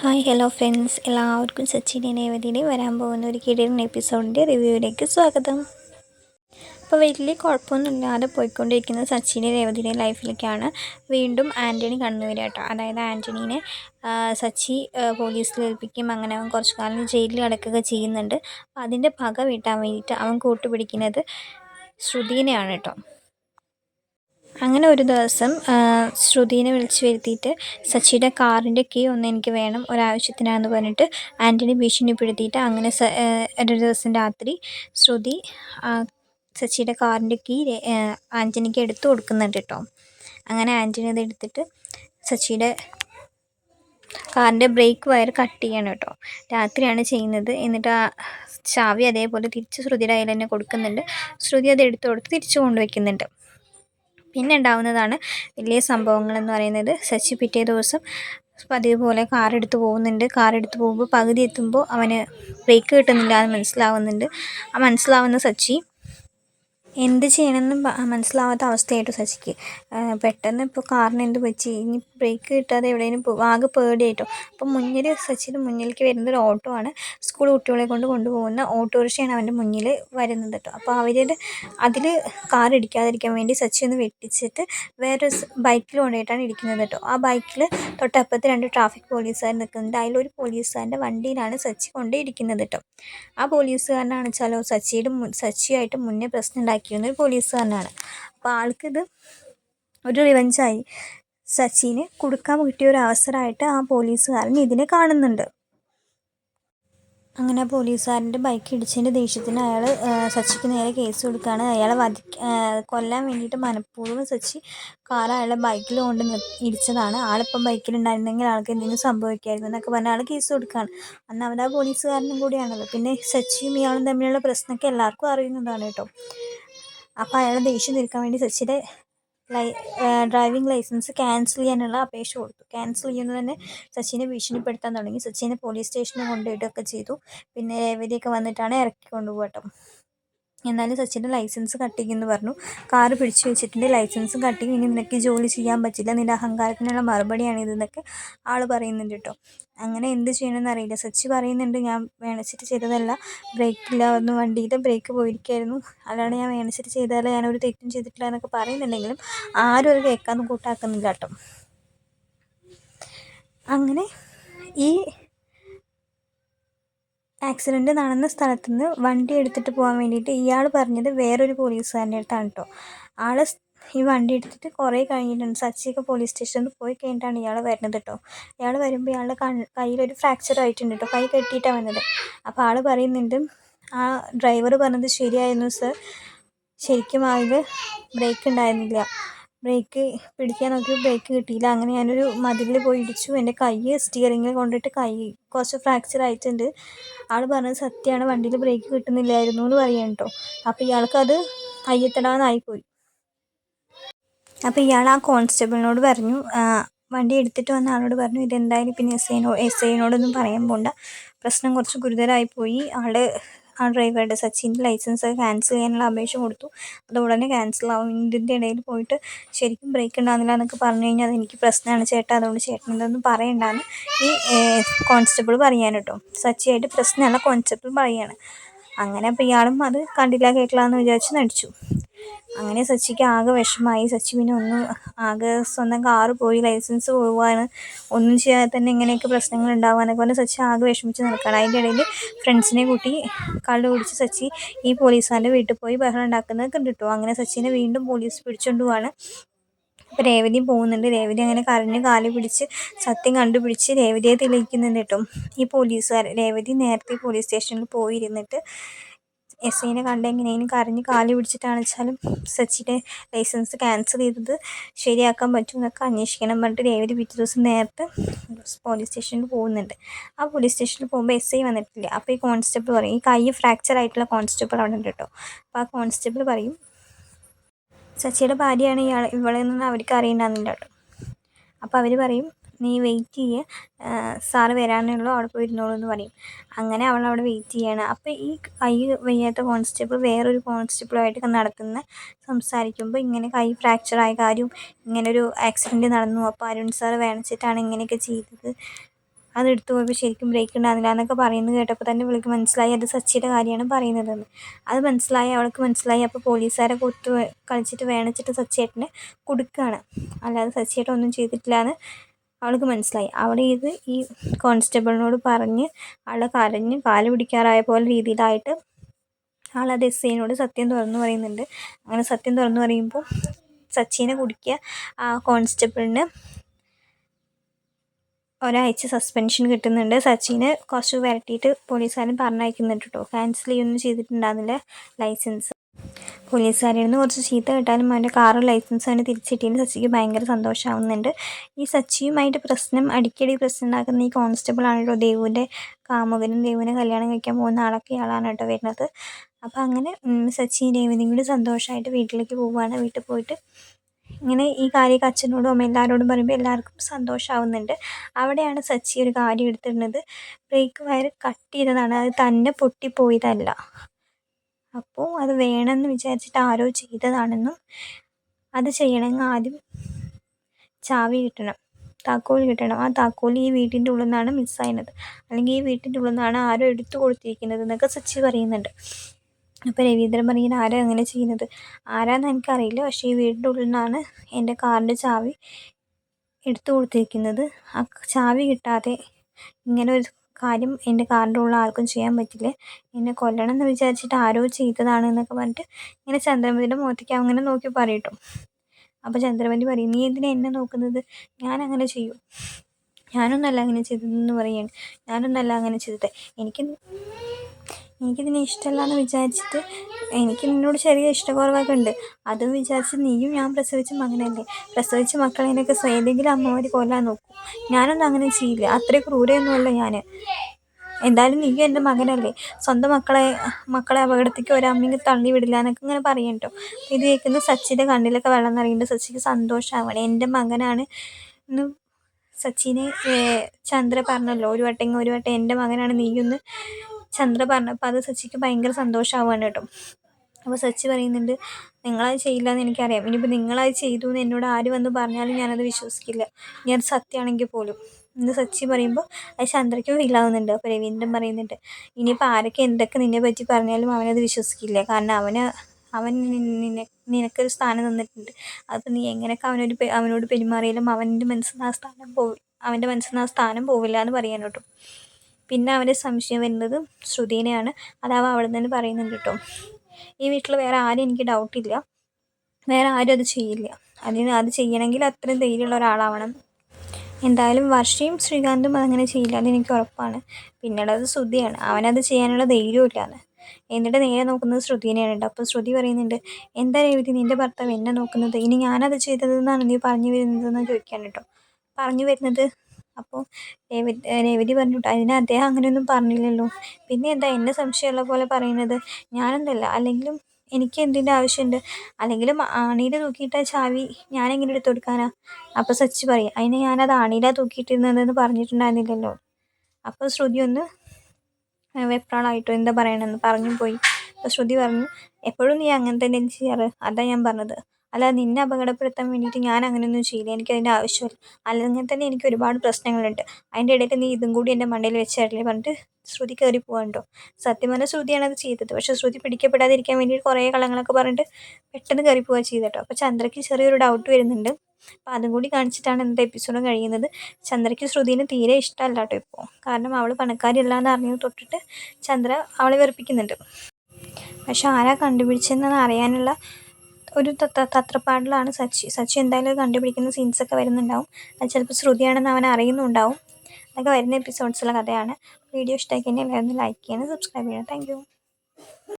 Hi hello friends. എല്ലാവർക്കും സച്ചിനെ നേവതിനെ വരാൻ പോകുന്ന ഒരു കിടിലൻ എപ്പിസോഡിന്റെ റിവ്യൂവിലേക്ക് സ്വാഗതം. അപ്പോൾ വലിയ കുഴപ്പമൊന്നുമില്ലാതെ പോയിക്കൊണ്ടിരിക്കുന്ന സച്ചിന്റെ രേവതിയുടെ ലൈഫിലേക്കാണ് വീണ്ടും ആന്റണി കടന്നു വരിക കേട്ടോ. അതായത് ആന്റണീനെ സച്ചി പോലീസിൽ ഏൽപ്പിക്കും അങ്ങനെ അവൻ കുറച്ചു കാലം ജയിലിൽ അടക്കുക ചെയ്യുന്നുണ്ട്. അപ്പോൾ അതിന്റെ പക വീട്ടാൻ വേണ്ടിയിട്ട് അവൻ കൂട്ടുപിടിക്കുന്നത് ശ്രുതിനെയാണ് കേട്ടോ. അങ്ങനെ ഒരു ദിവസം ശ്രുതിനെ വിളിച്ചു വരുത്തിയിട്ട് സച്ചിയുടെ കാറിന്റെ കീ ഒന്ന് എനിക്ക് വേണം ഒരാവശ്യത്തിനാണെന്ന് പറഞ്ഞിട്ട് ആന്റണി ഭീഷണിപ്പെടുത്തിയിട്ട് അങ്ങനെ ഒരു ദിവസം രാത്രി ശ്രുതി സച്ചിയുടെ കാറിന്റെ കീ ആന്റണിക്ക് എടുത്തു കൊടുക്കുന്നുണ്ട് കേട്ടോ അങ്ങനെ ആന്റണി അത് എടുത്തിട്ട് സച്ചിയുടെ കാറിന്റെ ബ്രേക്ക് വയർ കട്ട് ചെയ്യണം കേട്ടോ രാത്രിയാണ് ചെയ്യുന്നത്. എന്നിട്ട് ആ ചാവി അതേപോലെ തിരിച്ച് ശ്രുതിയുടെ കയ്യിൽ തന്നെ കൊടുക്കുന്നുണ്ട്. ശ്രുതി അത് എടുത്തു കൊടുത്ത് തിരിച്ചു കൊണ്ടുവയ്ക്കുന്നുണ്ട് പിന്നെ ഉണ്ടാവുന്നതാണ് വലിയ സംഭവങ്ങളെന്ന് പറയുന്നത്. സച്ചി പിറ്റേ ദിവസം പതിവ് പോലെ കാർ എടുത്ത് പോകുന്നുണ്ട്. കാർ എടുത്ത് പോകുമ്പോൾ പകുതി എത്തുമ്പോൾ അവന് ബ്രേക്ക് കിട്ടുന്നില്ല എന്ന് മനസ്സിലാവുന്നുണ്ട്. ആ മനസ്സിലാവുന്ന സച്ചി എന്ത് ചെയ്യണമെന്ന് മനസ്സിലാവാത്ത അവസ്ഥയായിട്ടു ശശിക്ക് പെട്ടെന്ന് ഇപ്പോൾ കാറിന് എന്ത് പറ്റി? ഇനി ബ്രേക്ക് കിട്ടാതെ പോകും ആകെ പേടിയായിട്ടോ? അപ്പോൾ മുന്നിൽ സച്ചിന് മുന്നിലേക്ക് വരുന്ന ഒരു ഓട്ടോ ആണ് സ്കൂൾ കുട്ടികളെ കൊണ്ട് കൊണ്ടുപോകുന്ന ഓട്ടോറിക്ഷയാണ് അവന്റെ മുന്നിൽ വരുന്നത് കേട്ടോ. അപ്പോൾ അവരുടെ അതിൽ കാർ ഇടിക്കാതിരിക്കാൻ വേണ്ടി സച്ചി ഒന്ന് വെട്ടിച്ചിട്ട് വേറൊരു ബൈക്കിൽ കൊണ്ടുപോയിട്ടാണ് ഇരിക്കുന്നത് കേട്ടോ. ആ ബൈക്കിൽ തൊട്ടപ്പുറത്ത് രണ്ട് ട്രാഫിക് പോലീസുകാർ നിൽക്കുന്നുണ്ട്. അതിലൊരു പോലീസുകാരന്റെ വണ്ടിയിലാണ് സച്ചി കൊണ്ടേ ഇരിക്കുന്നത് കേട്ടോ. ആ പോലീസുകാരനാണെന്ന് വെച്ചാലോ സച്ചിയുടെ സച്ചിയായിട്ട് മുന്നേ പ്രശ്നം ഉണ്ടാക്കി ഒരു പോലീസുകാരനാണ് അപ്പോൾ ആൾക്കിത് ഒരു റിവഞ്ചായി സച്ചിന് കൊടുക്കാൻ കിട്ടിയ ഒരു അവസരമായിട്ട് ആ പോലീസുകാരൻ ഇതിനെ കാണുന്നുണ്ട്. അങ്ങനെ പോലീസുകാരന്റെ ബൈക്ക് ഇടിച്ചതിന്റെ ദേഷ്യത്തിന് അയാൾ സച്ചിക്ക് നേരെ കേസ് കൊടുക്കുകയാണ്. അയാളെ വധി കൊല്ലാൻ വേണ്ടിയിട്ട് മനഃപൂർവം സച്ചി കാർ അയാളെ ബൈക്കിൽ കൊണ്ട് ഇടിച്ചതാണ്. ആളിപ്പം ബൈക്കിലുണ്ടായിരുന്നെങ്കിൽ ആൾക്ക് എന്തെങ്കിലും സംഭവിക്കായിരുന്നു എന്നൊക്കെ പറഞ്ഞ് ആൾ കേസ് കൊടുക്കുകയാണ്. അന്ന് അവൻ ആ പോലീസുകാരനും കൂടിയാണല്ലോ. പിന്നെ സച്ചിയും ഇയാളും തമ്മിലുള്ള പ്രശ്നമൊക്കെ എല്ലാവർക്കും അറിയുന്നതാണ് കേട്ടോ. അപ്പോൾ അയാൾ ദേഷ്യം തീർക്കാൻ വേണ്ടി സച്ചിയുടെ ലൈ ഡ്രൈവിംഗ് ലൈസൻസ് ക്യാൻസൽ ചെയ്യാനുള്ള അപേക്ഷ കൊടുത്തു. ക്യാൻസൽ ചെയ്യുന്നത് തന്നെ സച്ചിനെ ഭീഷണിപ്പെടുത്താൻ തുടങ്ങി. സച്ചിനെ പോലീസ് സ്റ്റേഷനിൽ കൊണ്ടുപോയിട്ടൊക്കെ ചെയ്തു. പിന്നെ രേവതിയൊക്കെ വന്നിട്ടാണ് ഇറക്കി കൊണ്ടുപോകട്ടോ എന്നാലും സച്ചിന്റെ ലൈസൻസ് കട്ട് ചെയ്യുമെന്ന് പറഞ്ഞു. കാറ് പിടിച്ചു വെച്ചിട്ടുണ്ട്. ലൈസൻസും കട്ട് ചെയ്യും ഇനി നിനക്ക് ജോലി ചെയ്യാൻ പറ്റില്ല. നിന്റെ അഹങ്കാരത്തിനുള്ള മറുപടിയാണ് ഇതെന്നൊക്കെ ആൾ പറയുന്നുണ്ട് കേട്ടോ. അങ്ങനെ എന്ത് ചെയ്യണമെന്ന് അറിയില്ല. സച്ചി പറയുന്നുണ്ട് ഞാൻ വേണച്ചിട്ട് ചെയ്തതല്ല. ബ്രേക്കില്ല ഒന്ന് വണ്ടിയിൽ ബ്രേക്ക് പോയിരിക്കായിരുന്നു. അല്ലാണ്ട് ഞാൻ വേണിച്ചിട്ട് ചെയ്താലേ ഞാനൊരു തെറ്റും ചെയ്തിട്ടില്ല എന്നൊക്കെ പറയുന്നുണ്ടെങ്കിലും ആരും അത് കേൾക്കാൻ കൂട്ടാക്കുന്നില്ല കേട്ടോ. അങ്ങനെ ഈ ആക്സിഡന്റ് നടന്ന സ്ഥലത്ത് നിന്ന് വണ്ടി എടുത്തിട്ട് പോകാൻ വേണ്ടിയിട്ട് ഇയാൾ പറഞ്ഞത് വേറൊരു പോലീസുകാരന്റെ അടുത്താണ് കേട്ടോ ആൾ ഈ വണ്ടി എടുത്തിട്ട് കുറേ കഴിഞ്ഞിട്ടുണ്ട്. സച്ചിയൊക്കെ പോലീസ് സ്റ്റേഷനിൽ പോയി കഴിഞ്ഞിട്ടാണ് ഇയാൾ വരുന്നത് കേട്ടോ ഇയാൾ വരുമ്പോൾ ഇയാളുടെ കയ്യിലൊരു ഫ്രാക്ചർ ആയിട്ടുണ്ട് കേട്ടോ കൈ കെട്ടിയിട്ടാണ് വന്നത്. അപ്പോൾ ആൾ പറയുന്നുണ്ട് ആ ഡ്രൈവർ പറഞ്ഞത് ശരിയായിരുന്നു സർ ശരിക്കും അതിൽ ബ്രേക്ക് ഉണ്ടായിരുന്നില്ല. ബ്രേക്ക് പിടിക്കാൻ നോക്കി ബ്രേക്ക് കിട്ടിയില്ല. അങ്ങനെ ഞാനൊരു മതിലിൽ പോയി ഇടിച്ചു. എന്റെ കൈ സ്റ്റിയറിങ്ങിൽ കൊണ്ടിട്ട് കൈ കുറച്ച് ഫ്രാക്ചർ ആയിട്ടുണ്ട്. ആൾ പറഞ്ഞത് സത്യമാണ്. വണ്ടിയിൽ ബ്രേക്ക് കിട്ടുന്നില്ലായിരുന്നു എന്ന് പറയാൻ കേട്ടോ അപ്പോൾ ഇയാൾക്കത് അയ്യത്തടാന്നായിപ്പോയി അപ്പോൾ ഇയാൾ ആ കോൺസ്റ്റബിളിനോട് പറഞ്ഞു വണ്ടി എടുത്തിട്ട് വന്ന ആളോട് പറഞ്ഞു ഇതെന്തായാലും പിന്നെ എസ് ഐനോ എസ് ഐനോടൊന്നും പറയാൻ പോണ്ട. പ്രശ്നം കുറച്ച് ഗുരുതരമായി പോയി. ആൾ ആ ഡ്രൈവറുടെ സച്ചിന്റെ ലൈസൻസ് ക്യാൻസൽ ചെയ്യാനുള്ള അപേക്ഷ കൊടുത്തു. അത് ഉടനെ ക്യാൻസൽ ആവും. ഇതിന്റെ ഇടയിൽ പോയിട്ട് ശരിക്കും ബ്രേക്ക് ഉണ്ടാകുന്നില്ല എന്നൊക്കെ പറഞ്ഞു കഴിഞ്ഞാൽ അതെനിക്ക് പ്രശ്നമാണ് ചേട്ടാ. അതുകൊണ്ട് ചേട്ടൻ ഇതൊന്നും പറയണ്ടാന്ന് ഈ കോൺസ്റ്റബിൾ പറയാൻ കേട്ടോ. സച്ചിയായിട്ട് പ്രശ്നമല്ല കോൺസ്റ്റബിൾ പറയാണ്. അങ്ങനെ അപ്പോൾ ഇയാളും അത് കണ്ടില്ല കേട്ടില്ല എന്ന് വിചാരിച്ച് നടിച്ചു. അങ്ങനെ സച്ചിക്ക് ആകെ വിഷമമായി. സച്ചി പിന്നെ ഒന്നും ആകെ സ്വന്തം കാറ് പോയി ലൈസൻസ് പോവാണ്. ഒന്നും ചെയ്യാതെ തന്നെ ഇങ്ങനെയൊക്കെ പ്രശ്നങ്ങൾ ഉണ്ടാവാനൊക്കെ പറഞ്ഞ് സച്ചി ആകെ വിഷമിച്ച് നിൽക്കണം അതിന്റെ ഇടയിൽ ഫ്രണ്ട്സിനെ കൂട്ടി കള്ളു കുടിച്ച് സച്ചി ഈ പോലീസുകാരന്റെ വീട്ടിൽ പോയി ബഹളം ഉണ്ടാക്കുന്നത് കണ്ടിട്ടു? അങ്ങനെ സച്ചിനെ വീണ്ടും പോലീസ് പിടിച്ചുകൊണ്ട് പോവാണ്. അപ്പോൾ രേവതിയും പോകുന്നുണ്ട്. രേവതി അങ്ങനെ കരഞ്ഞ് കാൽ പിടിച്ച് സത്യം കണ്ടുപിടിച്ച് രേവതിയെ തെളിയിക്കുന്നുണ്ട് കേട്ടോ. ഈ പോലീസുകാർ രേവതി നേരത്തെ പോലീസ് സ്റ്റേഷനിൽ പോയിരുന്നിട്ട് എസ് ഐനെ കണ്ട് എങ്ങനെയും കരഞ്ഞ് കാൽ പിടിച്ചിട്ടാണ് വെച്ചാലും സച്ചിന്റെ ലൈസൻസ് ക്യാൻസൽ ചെയ്തത് ശരിയാക്കാൻ പറ്റുമെന്നൊക്കെ അന്വേഷിക്കണം പറഞ്ഞിട്ട് രേവതി പിറ്റേ ദിവസം നേരത്തെ പോലീസ് സ്റ്റേഷനിൽ പോകുന്നുണ്ട്. ആ പോലീസ് സ്റ്റേഷനിൽ പോകുമ്പോൾ എസ് ഐ വന്നിട്ടില്ല. അപ്പോൾ ഈ കോൺസ്റ്റബിൾ പറയും ഈ കൈ ഫ്രാക്ചർ ആയിട്ടുള്ള കോൺസ്റ്റബിൾ അവിടെ ഉണ്ട് കേട്ടോ. അപ്പോൾ ആ കോൺസ്റ്റബിൾ പറയും സച്ചിയുടെ ഭാര്യയാണ് ഇയാൾ ഇവളെന്നൊന്നും അവർക്ക് അറിയണമെന്നില്ല കേട്ടോ. അപ്പോൾ അവർ പറയും നീ വെയിറ്റ് ചെയ്യ്. സാറ് വരാനേ ഉള്ളൂ അവിടെ പോയി ഇരുന്നോളൂ എന്ന് പറയും. അങ്ങനെ അവൾ അവിടെ വെയിറ്റ് ചെയ്യാണ്. അപ്പോൾ ഈ കൈ വയ്യാത്ത കോൺസ്റ്റബിൾ വേറൊരു കോൺസ്റ്റബിളുമായിട്ട് നടക്കുന്ന സംസാരിക്കുമ്പോൾ ഇങ്ങനെ കൈ ഫ്രാക്ചർ ആയ കാര്യവും ഇങ്ങനെ ഒരു ആക്സിഡന്റ് നടന്നു. അപ്പോൾ അരുൺ സാർ വേണിച്ചിട്ടാണ് ഇങ്ങനെയൊക്കെ ചെയ്തത്. അതെടുത്തു പോയപ്പോൾ ശരിക്കും ബ്രേക്ക് ഉണ്ടാകുന്നില്ല എന്നൊക്കെ പറയുന്നത് കേട്ടപ്പോൾ തന്നെ ഇവൾക്ക് മനസ്സിലായി. അത് സച്ചിയുടെ കാര്യമാണ് പറയുന്നതെന്ന്. അത് മനസ്സിലായി. അവൾക്ക് മനസ്സിലായി. അപ്പോൾ പോലീസുകാരെ കൊത്തു കളിച്ചിട്ട് വേണിച്ചിട്ട് സച്ചിയേട്ടന് കൊടുക്കുകയാണ് അല്ലാതെ സച്ചിയേട്ടൊന്നും ചെയ്തിട്ടില്ല എന്ന് അവൾക്ക് മനസ്സിലായി. അവിടെ ഇത് ഈ കോൺസ്റ്റബിളിനോട് പറഞ്ഞ് ആളെ കരഞ്ഞ് കാൽ പിടിക്കാറായ പോലെ രീതിയിലായിട്ട് ആളത് എസ് ഐനോട് സത്യം തുറന്നു പറയുന്നുണ്ട്. അങ്ങനെ സത്യം തുറന്നു പറയുമ്പോൾ സച്ചിനെ കുടിക്കുക ആ കോൺസ്റ്റബിളിന് ഒരാഴ്ച സസ്പെൻഷൻ കിട്ടുന്നുണ്ട്. സച്ചിനെ കുറച്ച് വരട്ടിയിട്ട് പോലീസുകാരൻ പറഞ്ഞയക്കുന്നുണ്ട് കേട്ടോ. Cancel ചെയ്യൊന്നും ചെയ്തിട്ടുണ്ടാകുന്നില്ല licence. പോലീസുകാരിൽ കുറച്ച് ചീത്ത കിട്ടാനും അവന്റെ കാറും ലൈസൻസും അവന് തിരിച്ചു കിട്ടിയതിന് സച്ചിക്ക് ഭയങ്കര സന്തോഷമാവുന്നുണ്ട്. ഈ സച്ചിയുമായിട്ട് പ്രശ്നം അടിക്കടി പ്രശ്നം ഉണ്ടാക്കുന്ന ഈ കോൺസ്റ്റബിൾ ആണല്ലോ ദേവുവിന്റെ കാമുകനും ദേവുവിനെ കല്യാണം കഴിക്കാൻ പോകുന്ന ആളൊക്കെ ഇയാളാണ് കേട്ടോ വരുന്നത്. അപ്പോൾ അങ്ങനെ സച്ചിയും ദേവിനും കൂടി സന്തോഷമായിട്ട് വീട്ടിലേക്ക് പോവുകയാണ്. വീട്ടിൽ പോയിട്ട് ഇങ്ങനെ ഈ കാര്യമൊക്കെ അച്ഛനോടും അമ്മ എല്ലാവരോടും പറയുമ്പോൾ എല്ലാവർക്കും സന്തോഷമാവുന്നുണ്ട്. അവിടെയാണ് സച്ചി ഒരു കാര്യം എടുത്തിരുന്നത്. ബ്രേക്ക് വയർ കട്ട് ചെയ്തതാണ്. അത് തന്നെ പൊട്ടിപ്പോയതല്ല. അപ്പോൾ അത് വേണമെന്ന് വിചാരിച്ചിട്ട് ആരോ ചെയ്തതാണെന്നും അത് ചെയ്യണമെങ്കിൽ ആദ്യം ചാവി കിട്ടണം താക്കോൽ കിട്ടണം. ആ താക്കോൽ ഈ വീട്ടിന്റെ ഉള്ളിൽ നിന്നാണ് മിസ്സായത് അല്ലെങ്കിൽ ഈ വീട്ടിന്റെ ഉള്ളിൽ നിന്നാണ് ആരോ എടുത്തു കൊടുത്തിരിക്കുന്നത് എന്നൊക്കെ സച്ചി പറയുന്നുണ്ട്. അപ്പോൾ രവീന്ദ്രൻ പറയുന്നത് ആരാ അങ്ങനെ ചെയ്യുന്നത്? ആരാന്ന് എനിക്കറിയില്ല. പക്ഷേ ഈ വീടിന്റെ ഉള്ളിൽ നിന്നാണ് എന്റെ കാറിന്റെ ചാവി എടുത്തു കൊടുത്തിരിക്കുന്നത്. ആ ചാവി കിട്ടാതെ ഇങ്ങനെ ഒരു കാര്യം എന്റെ കാറിന്റെ ഉള്ളിൽ ആർക്കും ചെയ്യാൻ പറ്റില്ല. എന്നെ കൊല്ലണം എന്ന് വിചാരിച്ചിട്ട് ആരോ ചെയ്തതാണ് എന്നൊക്കെ പറഞ്ഞിട്ട് ഇങ്ങനെ ചന്ദ്രമതിയുടെ മുഖത്തേക്ക് അങ്ങനെ നോക്കി പറയട്ടോ. അപ്പോൾ ചന്ദ്രമതി പറയും നീ എന്തിനാ എന്നെ നോക്കുന്നത്? ഞാൻ അങ്ങനെ ചെയ്യൂ. ഞാനൊന്നല്ല അങ്ങനെ ചെയ്തതെന്ന് പറയുകയാണ് ഞാനൊന്നല്ല അങ്ങനെ ചെയ്തത്. എനിക്ക് എനിക്കിതിനെ ഇഷ്ടമല്ല എന്ന് വിചാരിച്ചിട്ട് എനിക്ക് നിന്നോട് ചെറിയ ഇഷ്ടക്കുറവൊക്കെ ഉണ്ട് അതും വിചാരിച്ച് നീയും ഞാൻ പ്രസവിച്ച മകനല്ലേ? പ്രസവിച്ച മക്കളതിനൊക്കെ ഏതെങ്കിലും അമ്മമാർ കൊല്ലാൻ നോക്കും. ഞാനൊന്നും അങ്ങനെ ചെയ്യില്ല. അത്രയും ക്രൂരയൊന്നുമല്ല ഞാൻ എന്തായാലും നീയും എന്റെ മകനല്ലേ? സ്വന്തം മക്കളെ മക്കളെ അപകടത്തേക്ക് ഒരമ്മയും തള്ളി വിടില്ല എന്നൊക്കെ ഇങ്ങനെ പറയും കേട്ടോ ഇത് കേൾക്കുന്ന സച്ചിന്റെ കണ്ണിലൊക്കെ വെള്ളം നിറയുന്നുണ്ട്. സച്ചിക്ക് സന്തോഷമാവണം എന്റെ മകനാണ് എന്ന് സച്ചിനെ ചന്ദ്ര പറഞ്ഞല്ലോ. ഒരു വട്ടം ഒരു വട്ടം എന്റെ മകനാണ് നീയൊന്ന് ചന്ദ്ര പറഞ്ഞപ്പോൾ അത് സച്ചിക്ക് ഭയങ്കര സന്തോഷമാവുകയാണ് കേട്ടോ. അപ്പോൾ സച്ചി പറയുന്നുണ്ട് നിങ്ങളത് ചെയ്യില്ല എന്ന് എനിക്കറിയാം. ഇനിയിപ്പോൾ നിങ്ങളത് ചെയ്തു എന്ന് എന്നോട് ആര് വന്ന് പറഞ്ഞാലും ഞാനത് വിശ്വസിക്കില്ല. ഞാൻ സത്യമാണെങ്കിൽ പോലും. എന്ന് സച്ചി പറയുമ്പോൾ അത് ചന്ദ്രയ്ക്ക് ഫീലാവുന്നുണ്ട് അപ്പോൾ രവീന്ദ്രൻ പറയുന്നുണ്ട് ഇനിയിപ്പോൾ ആരൊക്കെ എന്തൊക്കെ നിന്നെ പറ്റി പറഞ്ഞാലും അവനത് വിശ്വസിക്കില്ല. കാരണം അവന് അവൻ നിനക്കൊരു സ്ഥാനം തന്നിട്ടുണ്ട്. അപ്പോൾ നീ എങ്ങനെയൊക്കെ അവനൊരു അവനോട് പെരുമാറിയാലും അവന്റെ മനസ്സിൽ ആ സ്ഥാനം പോവില്ല അവന്റെ മനസ്സിൽ ആ സ്ഥാനം പോവില്ല എന്ന് പറയാൻ കേട്ടോ. പിന്നെ അവന്റെ സംശയം വരുന്നത് ശ്രുതിനെയാണ്. അത് അവൻ അവിടെ നിന്ന് പറയുന്നുണ്ട് കേട്ടോ. ഈ വീട്ടിൽ വേറെ ആരും എനിക്ക് ഡൗട്ടില്ല വേറെ ആരും അത് ചെയ്യില്ല. അതിന് അത് ചെയ്യണമെങ്കിൽ അത്രയും ധൈര്യമുള്ള ഒരാളാവണം. എന്തായാലും വർഷയും ശ്രീകാന്തും അതങ്ങനെ ചെയ്യില്ല അതെനിക്ക് ഉറപ്പാണ്. പിന്നീടത് ശ്രുതിയാണ്. അവനത് ചെയ്യാനുള്ള ധൈര്യമില്ലാന്ന് എന്നിട്ട് നേരെ നോക്കുന്നത് ശ്രുതിനെയാണ് കേട്ടോ. അപ്പോൾ ശ്രുതി പറയുന്നുണ്ട് എന്താ രേവതി നിന്റെ ഭർത്താവ് എന്നെ നോക്കുന്നത്? ഇനി ഞാനത് ചെയ്തതെന്നാണ് നീ പറഞ്ഞു വരുന്നതെന്ന് ചോദിക്കാൻ കേട്ടോ. പറഞ്ഞു വരുന്നത് അപ്പോൾ രേവതി പറഞ്ഞു അതിന് അദ്ദേഹം അങ്ങനെയൊന്നും പറഞ്ഞില്ലല്ലോ. പിന്നെ എന്താ എന്നെ സംശയമുള്ള പോലെ പറയുന്നത്? ഞാനെന്തല്ല അല്ലെങ്കിലും എനിക്ക് എന്തിന്റെ ആവശ്യമുണ്ട്? അല്ലെങ്കിലും ആണിയിൽ തൂക്കിയിട്ട ചാവി ഞാനെങ്ങനെ എടുത്തു കൊടുക്കാനാ? അപ്പോൾ സച്ചി പറയും അതിന് ഞാനത് ആണിയിലാണ് തൂക്കിയിട്ടിരുന്നതെന്ന് പറഞ്ഞിട്ടുണ്ടായിരുന്നില്ലല്ലോ. അപ്പോൾ ശ്രുതി ഒന്ന് വെപ്രാളായിട്ടോ എന്താ പറയണമെന്ന് പറഞ്ഞു പോയി. അപ്പോൾ ശ്രുതി പറഞ്ഞു എപ്പോഴും നീ അങ്ങനെ തന്നെ ചെയ്യാറ്. അതാണ് ഞാൻ പറഞ്ഞത്. അല്ലാതെ നിന്നെ അപകടപ്പെടുത്താൻ വേണ്ടിയിട്ട് ഞാൻ അങ്ങനെയൊന്നും ചെയ്യില്ല. എനിക്ക് എനിക്കതിന്റെ ആവശ്യമില്ല. അല്ലെങ്കിൽ തന്നെ എനിക്ക് ഒരുപാട് പ്രശ്നങ്ങളുണ്ട്. അതിന്റെ ഇടയിൽ നീ ഇതും കൂടി എന്റെ മണ്ടയിൽ വെച്ചായില്ലേ പറഞ്ഞിട്ട് ശ്രുതി കയറി പോകണ്ടോ സത്യം പറഞ്ഞാൽ ശ്രുതിയാണ് അത് ചെയ്തത്. പക്ഷേ ശ്രുതി പിടിക്കപ്പെടാതിരിക്കാൻ വേണ്ടിയിട്ട് കുറേ കളങ്ങളൊക്കെ പറഞ്ഞിട്ട് പെട്ടെന്ന് കയറി പോവുക ചെയ്തട്ടോ അപ്പോൾ ചന്ദ്രയ്ക്ക് ചെറിയൊരു ഡൗട്ട് വരുന്നുണ്ട്. അപ്പോൾ അതും കൂടി കാണിച്ചിട്ടാണ് ഇന്നത്തെ എപ്പിസോഡും കഴിയുന്നത്. ചന്ദ്രയ്ക്ക് ശ്രുതിനെ തീരെ ഇഷ്ടമല്ല കേട്ടോ ഇപ്പോൾ. കാരണം അവൾ പണക്കാരില്ല എന്ന് അറിഞ്ഞത് തൊട്ടിട്ട് ചന്ദ്ര അവളെ വെറുപ്പിക്കുന്നുണ്ട്. പക്ഷെ ആരാ കണ്ടുപിടിച്ചതെന്ന് അറിയാനുള്ള ഒരു തത്രപ്പാടിലാണ് സച്ചി. സച്ചി എന്തായാലും കണ്ടുപിടിക്കുന്ന സീൻസൊക്കെ വരുന്നുണ്ടാവും. അത് ചിലപ്പോൾ ശ്രുതിയാണെന്ന് അവൻ അറിയുന്നുണ്ടാവും. അതൊക്കെ വരുന്ന എപ്പിസോഡ്സുള്ള കഥയാണ്. വീഡിയോ ഇഷ്ടമായി കഴിഞ്ഞാൽ എല്ലാവരും ലൈക്ക് ചെയ്യണം സബ്സ്ക്രൈബ് ചെയ്യണം. താങ്ക്